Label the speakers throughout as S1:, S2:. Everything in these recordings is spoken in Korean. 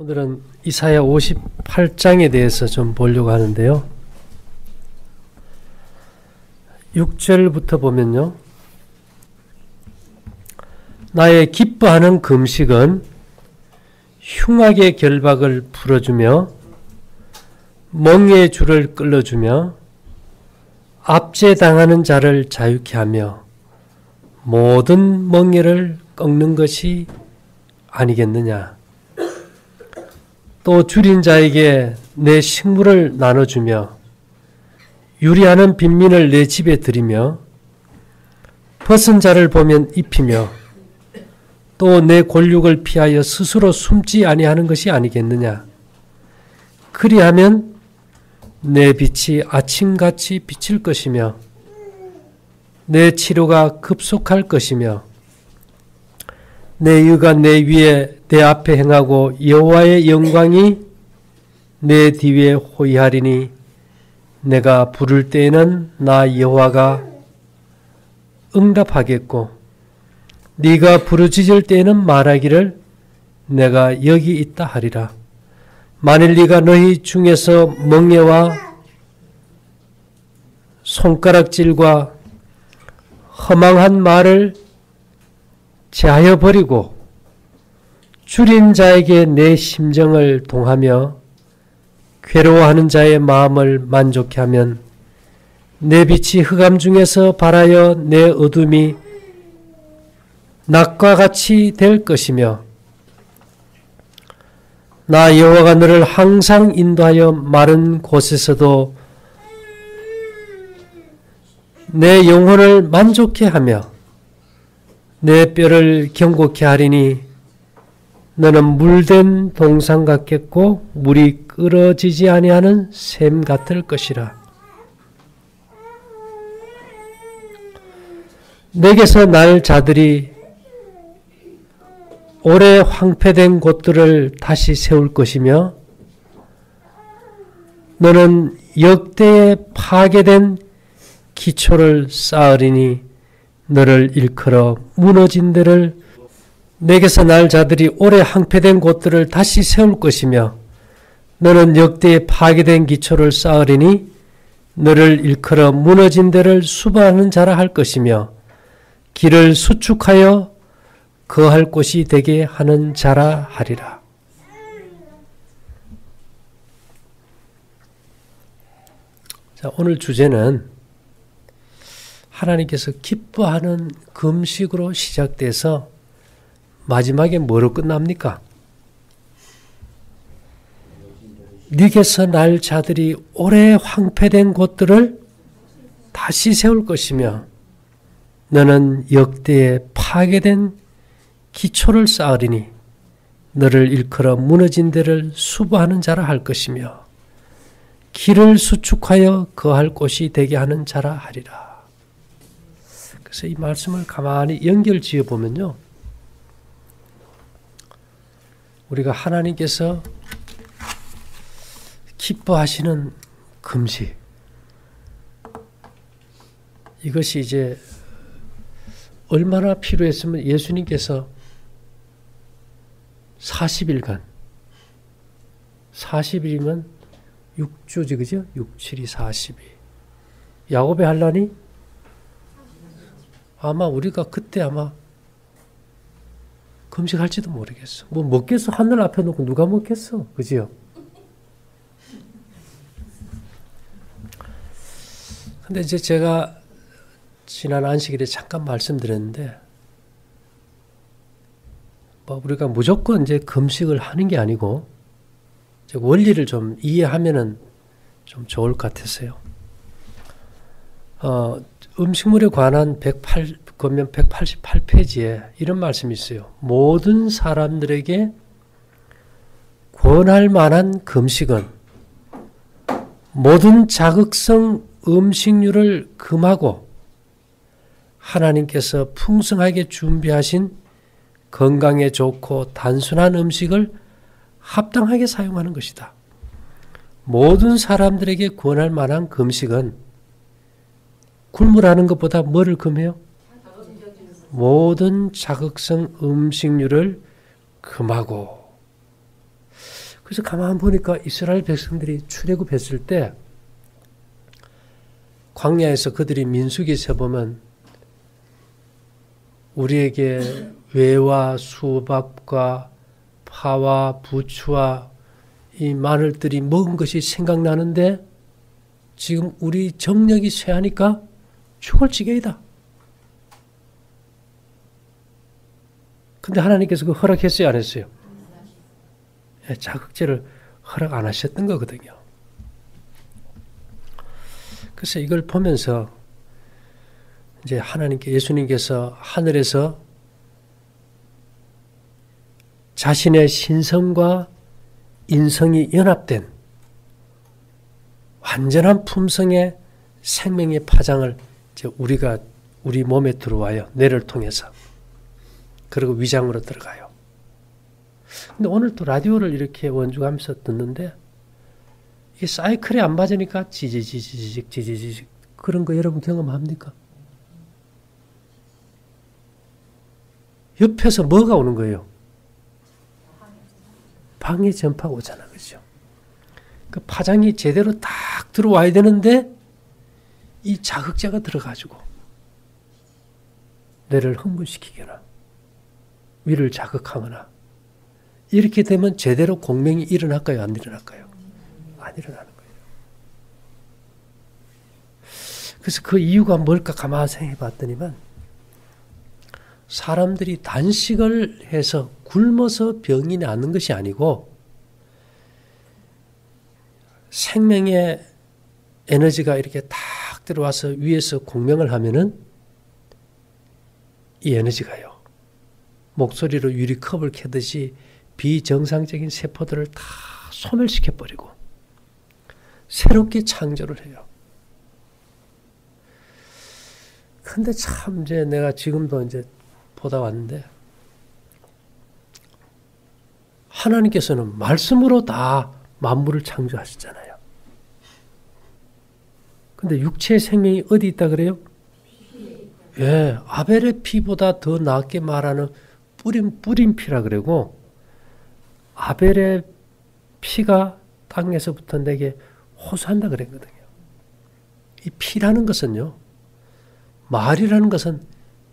S1: 오늘은 이사야 58장에 대해서 좀 보려고 하는데요. 6절부터 보면요. 나의 기뻐하는 금식은 흉악의 결박을 풀어주며 멍의 줄을 끌어주며 압제당하는 자를 자유케 하며 모든 멍에를 꺾는 것이 아니겠느냐. 또 줄인 자에게 내 식물을 나눠주며 유리하는 빈민을 내 집에 들이며 벗은 자를 보면 입히며 또 내 권력을 피하여 스스로 숨지 아니하는 것이 아니겠느냐. 그리하면 내 빛이 아침같이 비칠 것이며 내 치료가 급속할 것이며 내 유가 내 위에 내 앞에 행하고 여호와의 영광이 내 뒤에 호위하리니 내가 부를 때에는 나 여호와가 응답하겠고 네가 부르짖을 때에는 말하기를 내가 여기 있다 하리라. 만일 네가 너희 중에서 멍에와 손가락질과 허망한 말을 제하여 버리고 줄인 자에게 내 심정을 동하며 괴로워하는 자의 마음을 만족해 하면 내 빛이 흑암 중에서 발하여 내 어둠이 낮과 같이 될 것이며 나 여호와가 너를 항상 인도하여 마른 곳에서도 내 영혼을 만족해 하며 내 뼈를 경고케 하리니 너는 물된 동상 같겠고 물이 끓어지지 아니하는 샘 같을 것이라. 내게서 날 자들이 오래 황폐된 곳들을 다시 세울 것이며 너는 역대에 파괴된 기초를 쌓으리니 너를 일컬어 무너진 데를 내게서 날 자들이 오래 항폐된 곳들을 다시 세울 것이며 너는 역대에 파괴된 기초를 쌓으리니 너를 일컬어 무너진 데를 수반하는 자라 할 것이며 길을 수축하여 거할 곳이 되게 하는 자라 하리라. 자, 오늘 주제는 하나님께서 기뻐하는 금식으로 시작돼서 마지막에 뭐로 끝납니까? 네게서 날 자들이 오래 황폐된 곳들을 다시 세울 것이며 너는 역대에 파괴된 기초를 쌓으리니 너를 일컬어 무너진 데를 수보하는 자라 할 것이며 길을 수축하여 거할 곳이 되게 하는 자라 하리라. 그래서 이 말씀을 가만히 연결 지어 보면요. 우리가 하나님께서 기뻐하시는 금식. 이것이 이제 얼마나 필요했으면 예수님께서 40일간 40일이면 6주지 그죠? 6, 7이 40이. 야곱의 한란이 아마 우리가 그때 아마 금식할지도 모르겠어. 뭐 먹겠어? 하늘 앞에 놓고 누가 먹겠어? 그지요? 근데 이제 제가 지난 안식일에 잠깐 말씀드렸는데, 뭐 우리가 무조건 이제 금식을 하는 게 아니고, 원리를 좀 이해하면은 좀 좋을 것 같았어요. 어, 음식물에 관한 108, 그러면 188페이지에 이런 말씀이 있어요. 모든 사람들에게 권할 만한 금식은 모든 자극성 음식류를 금하고 하나님께서 풍성하게 준비하신 건강에 좋고 단순한 음식을 합당하게 사용하는 것이다. 모든 사람들에게 권할 만한 금식은 굶으라는 것보다 뭐를 금해요? 모든 자극성 음식류를 금하고 그래서 가만 보니까 이스라엘 백성들이 출애굽했을 때 광야에서 그들이 민수기에서 보면 우리에게 외와 수박과 파와 부추와 이 마늘들이 먹은 것이 생각나는데 지금 우리 정력이 쇠하니까 죽을 지경이다. 근데 하나님께서 그 허락했어요, 안 했어요? 예, 자극제를 허락 안 하셨던 거거든요. 그래서 이걸 보면서 이제 하나님께 예수님께서 하늘에서 자신의 신성과 인성이 연합된 완전한 품성의 생명의 파장을 이제 우리가 우리 몸에 들어와요. 뇌를 통해서. 그리고 위장으로 들어가요. 근데 오늘 또 라디오를 이렇게 원주하면서 듣는데 이 사이클이 안 맞으니까 지지지지직 지지지직 그런 거 여러분 경험합니까? 옆에서 뭐가 오는 거예요? 방해 전파가 오잖아. 그죠? 그 파장이 제대로 딱 들어와야 되는데 이 자극제가 들어가지고 뇌를 흥분시키거나 위를 자극하거나 이렇게 되면 제대로 공명이 일어날까요? 안 일어날까요? 안 일어나는 거예요. 그래서 그 이유가 뭘까 가만히 생각해 봤더니만 사람들이 단식을 해서 굶어서 병이 나는 것이 아니고 생명의 에너지가 이렇게 탁 들어와서 위에서 공명을 하면은 이 에너지가요. 목소리로 유리컵을 캐듯이 비정상적인 세포들을 다 소멸시켜 버리고 새롭게 창조를 해요. 근데 참 이제 내가 지금도 이제 보다 왔는데 하나님께서는 말씀으로 다 만물을 창조하셨잖아요. 근데 육체의 생명이 어디 있다 그래요? 예, 아벨의 피보다 더 낫게 말하는 뿌린 뿌린 피라 그러고 아벨의 피가 땅에서부터 내게 호소한다 그랬거든요. 이 피라는 것은요. 말이라는 것은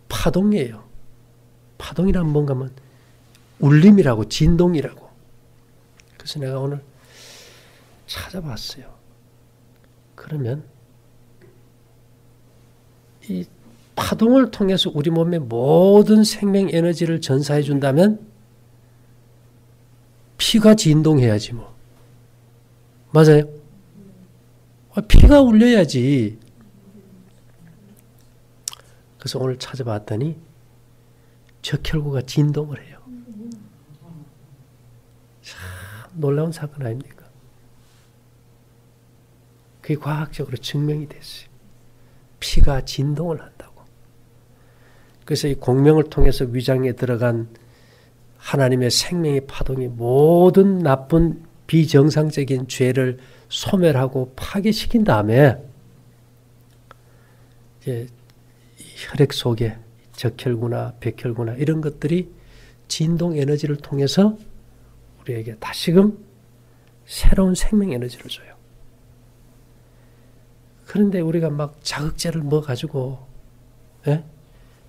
S1: 파동이에요. 파동이란 뭔가 하면 울림이라고 진동이라고. 그래서 내가 오늘 찾아봤어요. 그러면 이 파동을 통해서 우리 몸의 모든 생명 에너지를 전사해 준다면 피가 진동해야지 뭐. 맞아요? 아, 피가 울려야지. 그래서 오늘 찾아봤더니 적혈구가 진동을 해요. 참 놀라운 사건 아닙니까? 그게 과학적으로 증명이 됐어요. 피가 진동을 한다고. 그래서 이 공명을 통해서 위장에 들어간 하나님의 생명의 파동이 모든 나쁜 비정상적인 죄를 소멸하고 파괴시킨 다음에 이제 혈액 속에 적혈구나 백혈구나 이런 것들이 진동 에너지를 통해서 우리에게 다시금 새로운 생명 에너지를 줘요. 그런데 우리가 막 자극제를 먹어 가지고 예?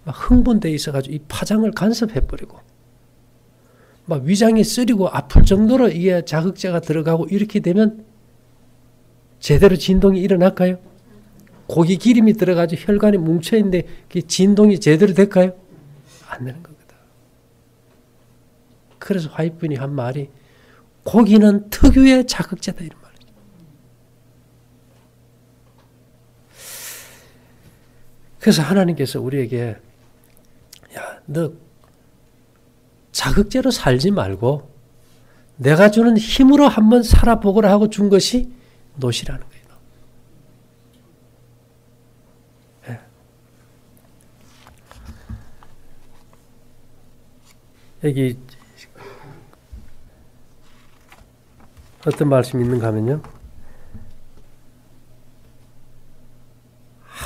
S1: 막 흥분돼 있어 가지고 이 파장을 간섭해 버리고 막 위장이 쓰리고 아플 정도로 이게 자극제가 들어가고 이렇게 되면 제대로 진동이 일어날까요? 고기 기름이 들어가지고 혈관이 뭉쳐있는데 그 진동이 제대로 될까요? 안 되는 겁니다. 그래서 화이트분이 한 말이 고기는 특유의 자극제다 이런 말이죠. 그래서 하나님께서 우리에게 야, 너 자극제로 살지 말고 내가 주는 힘으로 한번 살아보거라 하고 준 것이 노시라는 거예요. 네. 여기 어떤 말씀이 있는가 하면요.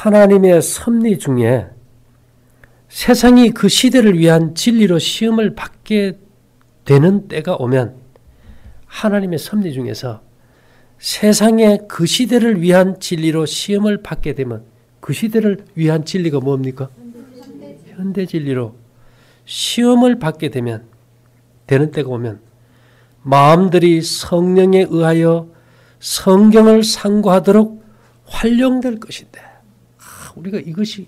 S1: 하나님의 섭리 중에 세상이 그 시대를 위한 진리로 시험을 받게 되는 때가 오면 하나님의 섭리 중에서 세상의 그 시대를 위한 진리로 시험을 받게 되면 그 시대를 위한 진리가 뭡니까? 현대 진리로 시험을 받게 되면 되는 때가 오면 마음들이 성령에 의하여 성경을 상고하도록 활용될 것인데 아, 우리가 이것이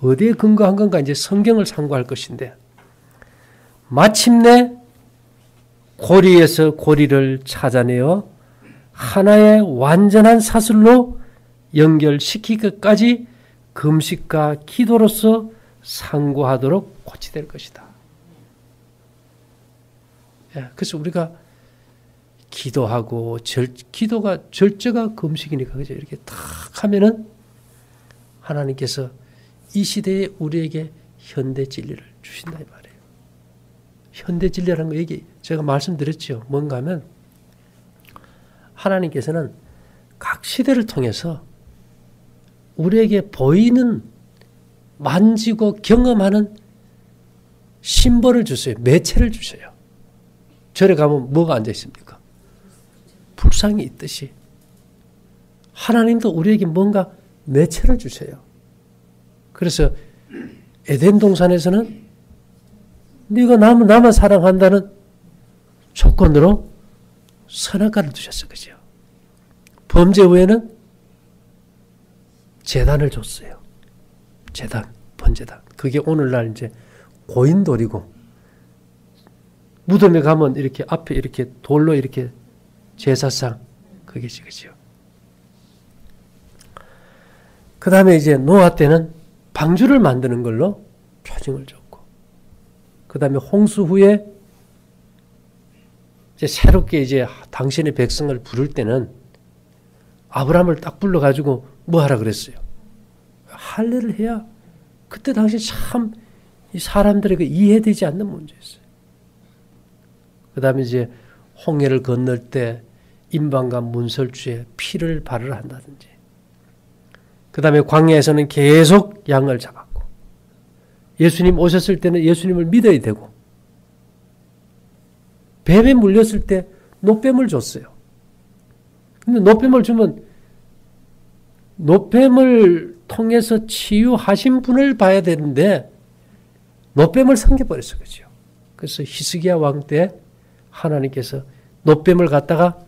S1: 어디에 근거한 건가 이제 성경을 상고할 것인데 마침내 고리에서 고리를 찾아내어 하나의 완전한 사슬로 연결시키기까지 금식과 기도로서 상고하도록 고치될 것이다. 예, 그래서 우리가 기도하고 절, 기도가 절제가 금식이니까 그죠? 이렇게 탁 하면은 하나님께서 이 시대에 우리에게 현대 진리를 주신다 이 말이에요. 현대 진리라는 거 얘기 제가 말씀드렸죠. 뭔가 하면 하나님께서는 각 시대를 통해서 우리에게 보이는 만지고 경험하는 심벌을 주세요. 매체를 주세요. 절에 가면 뭐가 앉아 있습니까? 불상이 있듯이 하나님도 우리에게 뭔가 매체를 주세요. 그래서 에덴 동산에서는 네가 나만 나만 사랑한다는 조건으로 선악과를 두셨어, 그죠? 범죄 후에는 재단을 줬어요. 재단, 번제단. 그게 오늘날 이제 고인돌이고 무덤에 가면 이렇게 앞에 이렇게 돌로 이렇게 제사상 그게지 그죠. 그 다음에 이제 노아 때는 방주를 만드는 걸로 표징을 줬고 그 다음에 홍수 후에 이제 새롭게 이제 당신의 백성을 부를 때는 아브라함을 딱 불러가지고 뭐 하라 그랬어요? 할례를 해야 그때 당시 참 사람들에게 이해되지 않는 문제였어요. 그 다음에 이제 홍해를 건널 때 임방과 문설주에 피를 발을 한다든지 그 다음에 광야에서는 계속 양을 잡았고 예수님 오셨을 때는 예수님을 믿어야 되고 뱀에 물렸을 때 노뱀을 줬어요. 근데 노뱀을 주면 노뱀을 통해서 치유하신 분을 봐야 되는데 노뱀을 섬겨버렸어 그죠. 그래서 히스기야 왕 때 하나님께서 노뱀을 갖다가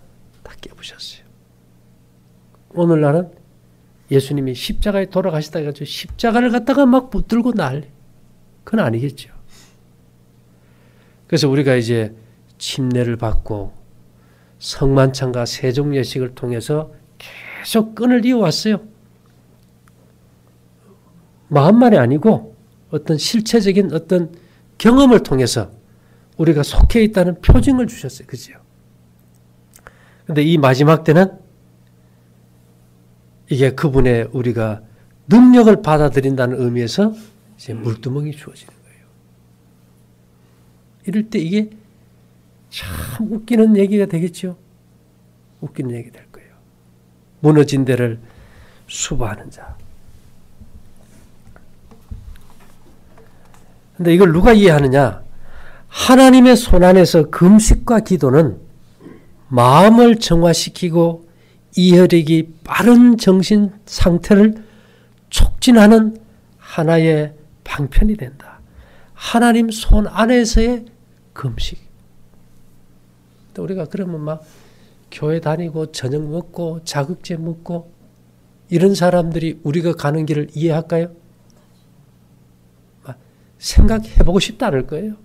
S1: 다 깨부셨어요. 오늘날은 예수님이 십자가에 돌아가시다 해가지고 십자가를 갖다가 막 붙들고 난리. 그건 아니겠죠. 그래서 우리가 이제 침례를 받고 성만찬과 세종 예식을 통해서 계속 끈을 이어왔어요. 마음만이 아니고 어떤 실체적인 어떤 경험을 통해서 우리가 속해 있다는 표징을 주셨어요. 그죠? 근데 이 마지막 때는 이게 그분의 우리가 능력을 받아들인다는 의미에서 이제 물두멍이 주어지는 거예요. 이럴 때 이게 참 웃기는 얘기가 되겠죠. 웃기는 얘기 될 거예요. 무너진 데를 수보하는 자. 근데 이걸 누가 이해하느냐? 하나님의 손 안에서 금식과 기도는 마음을 정화시키고 이혈액이 빠른 정신 상태를 촉진하는 하나의 방편이 된다. 하나님 손 안에서의 금식. 우리가 그러면 막 교회 다니고 저녁 먹고 자극제 먹고 이런 사람들이 우리가 가는 길을 이해할까요? 생각해보고 싶다 않을 거예요.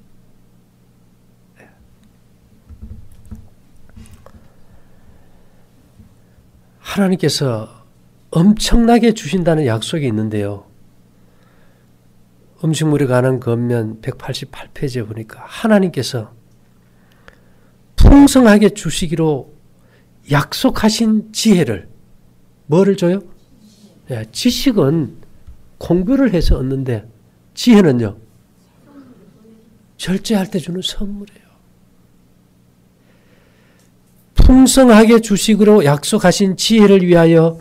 S1: 하나님께서 엄청나게 주신다는 약속이 있는데요. 음식물에 관한 겉면 188페이지에 보니까 하나님께서 풍성하게 주시기로 약속하신 지혜를 뭐를 줘요? 네, 지식은 공부를 해서 얻는데 지혜는요? 절제할 때 주는 선물이에요. 풍성하게 주식으로 약속하신 지혜를 위하여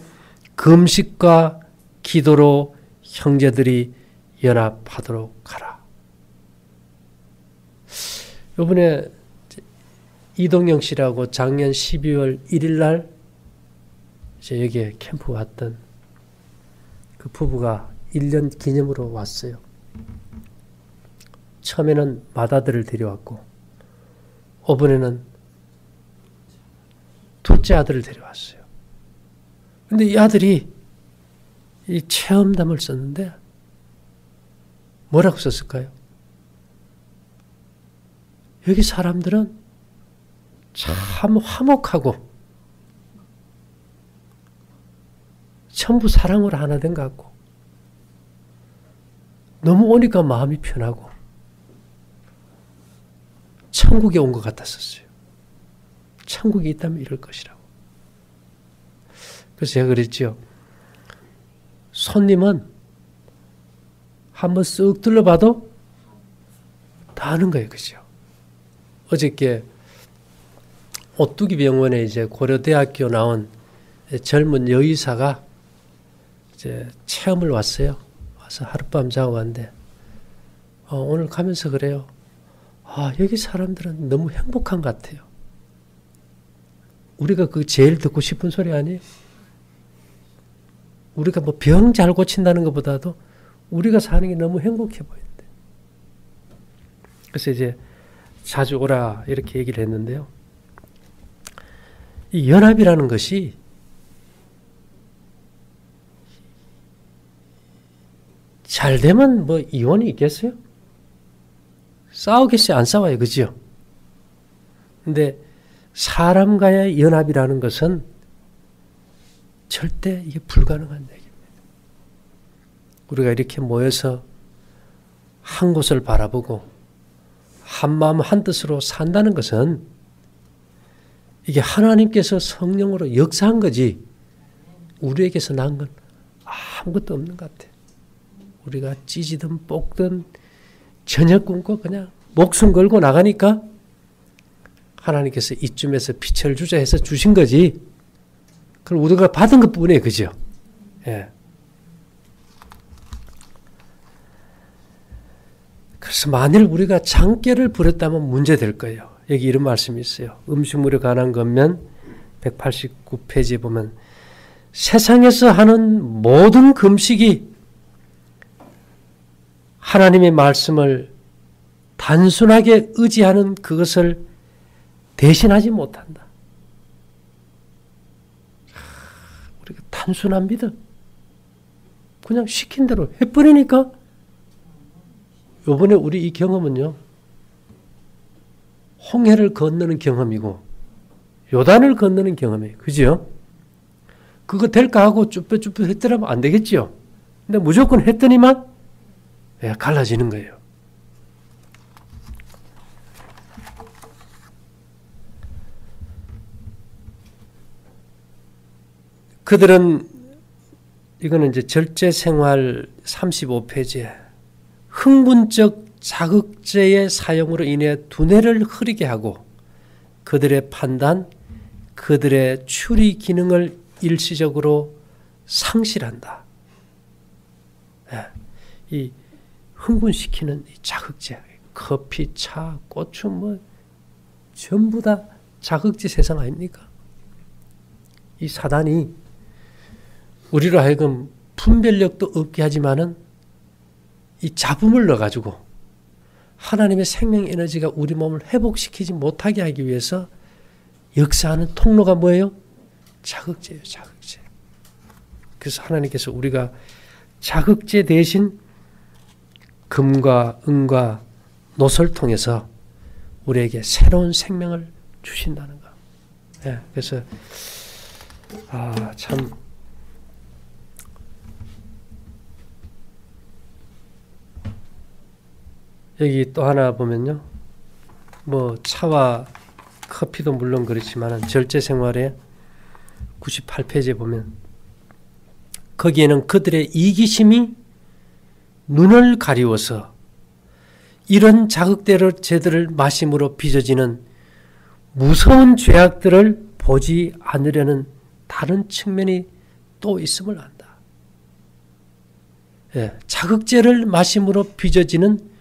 S1: 금식과 기도로 형제들이 연합하도록 하라. 요번에 이동영 씨라고 작년 12월 1일 날 이제 여기에 캠프 왔던 그 부부가 1년 기념으로 왔어요. 처음에는 마다들을 데려왔고, 이번에는 둘째 아들을 데려왔어요. 근데 이 아들이 이 체험담을 썼는데 뭐라고 썼을까요? 여기 사람들은 참 화목하고 전부 사랑으로 하나 된 것 같고 너무 오니까 마음이 편하고 천국에 온 것 같았었어요. 천국이 있다면 이럴 것이라고. 그래서 제가 그랬지요. 손님은 한번 쓱 둘러봐도 다 아는 거예요. 그죠? 어저께 오뚜기 병원에 이제 고려대학교 나온 젊은 여의사가 이제 체험을 왔어요. 와서 하룻밤 자고 왔는데, 어, 오늘 가면서 그래요. 아, 여기 사람들은 너무 행복한 것 같아요. 우리가 그 제일 듣고 싶은 소리 아니에요? 우리가 뭐 병 잘 고친다는 것보다도 우리가 사는 게 너무 행복해 보이는데. 그래서 이제 자주 오라 이렇게 얘기를 했는데요. 이 연합이라는 것이 잘 되면 뭐 이혼이 있겠어요? 싸우겠어요? 안 싸워요. 그지요? 근데 사람과의 연합이라는 것은 절대 이게 불가능한 얘기입니다. 우리가 이렇게 모여서 한 곳을 바라보고 한 마음 한 뜻으로 산다는 것은 이게 하나님께서 성령으로 역사한 거지 우리에게서 난 건 아무것도 없는 것 같아. 우리가 찢이든 뽑든 전혀 꿈꿔 그냥 목숨 걸고 나가니까 하나님께서 이쯤에서 빛을 주자 해서 주신 거지. 그걸 우리가 받은 것 뿐이에요. 그죠? 예. 그래서 만일 우리가 장계를 부렸다면 문제될 거예요. 여기 이런 말씀이 있어요. 음식물에 관한 것면 189페이지에 보면 세상에서 하는 모든 금식이 하나님의 말씀을 단순하게 의지하는 그것을 대신하지 못한다. 우리가 단순한 믿음. 그냥 시킨 대로 해버리니까 요번에 우리 이 경험은요. 홍해를 건너는 경험이고 요단을 건너는 경험이에요. 그죠? 그거 될까 하고 쭈뼛쭈뼛 했더라면 안 되겠지요. 근데 무조건 했더니만 예, 갈라지는 거예요. 그들은 이거는 이제 절제 생활 35페이지에 흥분적 자극제의 사용으로 인해 두뇌를 흐리게 하고 그들의 판단, 그들의 추리 기능을 일시적으로 상실한다. 예. 이 흥분시키는 이 자극제, 커피, 차, 고추 뭐 전부 다 자극제 세상 아닙니까? 이 사단이 우리로 하여금 분별력도 없게 하지만은 이 잡음을 넣어가지고 하나님의 생명 에너지가 우리 몸을 회복시키지 못하게 하기 위해서 역사하는 통로가 뭐예요? 자극제예요, 자극제. 그래서 하나님께서 우리가 자극제 대신 금과 은과 노설 통해서 우리에게 새로운 생명을 주신다는 거. 예, 그래서 아 참. 여기 또 하나 보면요. 뭐 차와 커피도 물론 그렇지만 절제 생활에 98페이지에 보면 거기에는 그들의 이기심이 눈을 가리워서 이런 자극대를 제들을 마심으로 빚어지는 무서운 죄악들을 보지 않으려는 다른 측면이 또 있음을 안다. 예, 자극제를 마심으로 빚어지는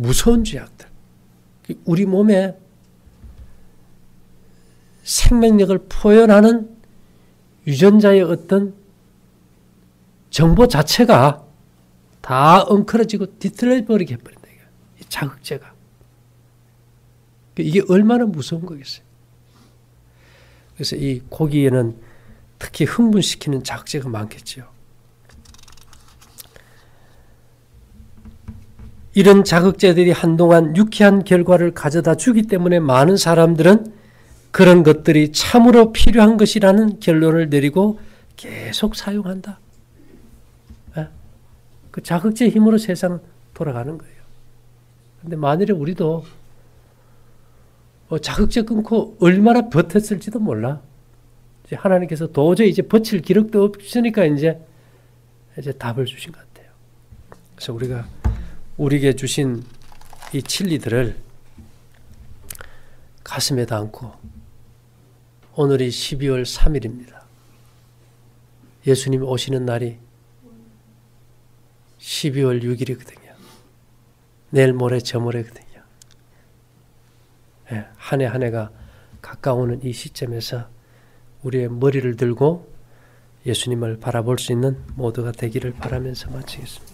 S1: 무서운 죄악들. 우리 몸에 생명력을 표현하는 유전자의 어떤 정보 자체가 다 엉클어지고 뒤틀려버리게 해버린다. 이 자극제가. 이게 얼마나 무서운 거겠어요. 그래서 이 고기에는 특히 흥분시키는 자극제가 많겠지요. 이런 자극제들이 한동안 유쾌한 결과를 가져다 주기 때문에 많은 사람들은 그런 것들이 참으로 필요한 것이라는 결론을 내리고 계속 사용한다. 예? 그 자극제 힘으로 세상은 돌아가는 거예요. 근데 만일에 우리도 어, 자극제 끊고 얼마나 버텼을지도 몰라. 이제 하나님께서 도저히 이제 버틸 기력도 없으니까 이제 이제 답을 주신 것 같아요. 그래서 우리가 우리에게 주신 이 진리들을 가슴에 담고 오늘이 12월 3일입니다. 예수님 오시는 날이 12월 6일이거든요. 내일 모레 저모레거든요. 예, 한해 한 해가 가까우는 이 시점에서 우리의 머리를 들고 예수님을 바라볼 수 있는 모두가 되기를 바라면서 마치겠습니다.